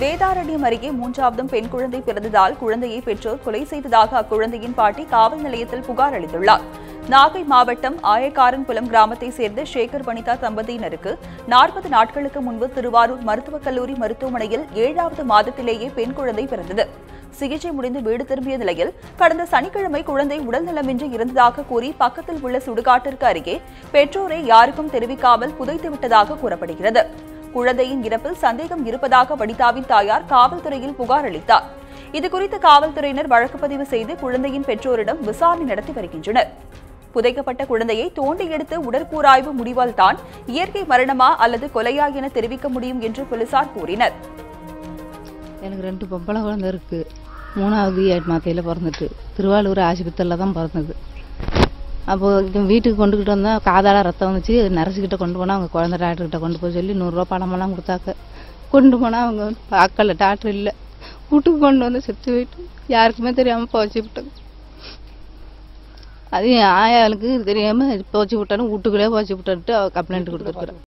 வேதாரண்யம் அருகே மூன்றாவதும் பெண் குழந்தை பிறந்ததால் குழந்தையை பெற்றோர் கொலை செய்ததாக அக்குழந்தையின் பாட்டி காவல் நிலையத்தில் புகார் அளித்துள்ளார். நாகை மாவட்டம் ஆயக்காரன்புலம் கிராமத்தை சேர்ந்த சேகர் வனிதா தம்பதியினருக்கு நாற்பது நாட்களுக்கு முன்பு திருவாரூர் மருத்துவக் கல்லூரி மருத்துவமனையில் ஏழாவது மாதத்திலேயே பெண் குழந்தை பிறந்தது. சிகிச்சை முடிந்து வீடு திரும்பிய நிலையில் கடந்த சனிக்கிழமை குழந்தை உடல்நலமின்றி இருந்ததாக கூறி பக்கத்தில் உள்ள சுடுகாட்டிற்கு அருகே பெற்றோரை யாருக்கும் தெரிவிக்காமல் புதைத்து விட்டதாக கூறப்படுகிறது. குழந்தையின் இறப்பில் சந்தேகம் இருப்பதாக வனிதாவின் தாயார் காவல்துறையில் புகார் அளித்தார். இதுகுறித்து காவல்துறையினர் வழக்கு பதிவு செய்து குழந்தையின் பெற்றோரிடம் விசாரணை நடத்தி வருகின்றனர். புதைக்கப்பட்ட குழந்தையை தோண்டி எடுத்து உடற்கூராய்வு முடிவால் தான் இயற்கை மரணமா அல்லது கொலையா என தெரிவிக்க முடியும் என்று போலீசார் கூறினர். எனக்கு ரெண்டு பொம்பளை குழந்தை இருக்கு. மூணாவது ஏழு மாத்தையில் பிறந்துட்டு. திருவாரூர் ஆஸ்பத்திரியில் தான் பிறந்தது. அப்போது வீட்டுக்கு கொண்டுக்கிட்டு வந்தால் காதால் ரத்தம் வந்துச்சு நர்ஸுக்கிட்ட கொண்டு போனால் அவங்க குழந்தை டாக்டர்கிட்ட கொண்டு போய் சொல்லி நூறுரூவா பணமெல்லாம் கொடுத்தாக்க கொண்டு போனால் அவங்க பார்க்கல டாக்டர் இல்லை. வீட்டுக்கு கொண்டு வந்து செத்து போயிட்டு யாருக்குமே தெரியாமல் போச்சு விட்டாங்க அது என் ஆயாளுக்கு தெரியாமல் போச்சு விட்டாலும் வீட்டுக்குள்ளே போச்சு விட்டுட்டு அவள் கம்ப்ளைண்ட் கொடுத்துருக்குறேன்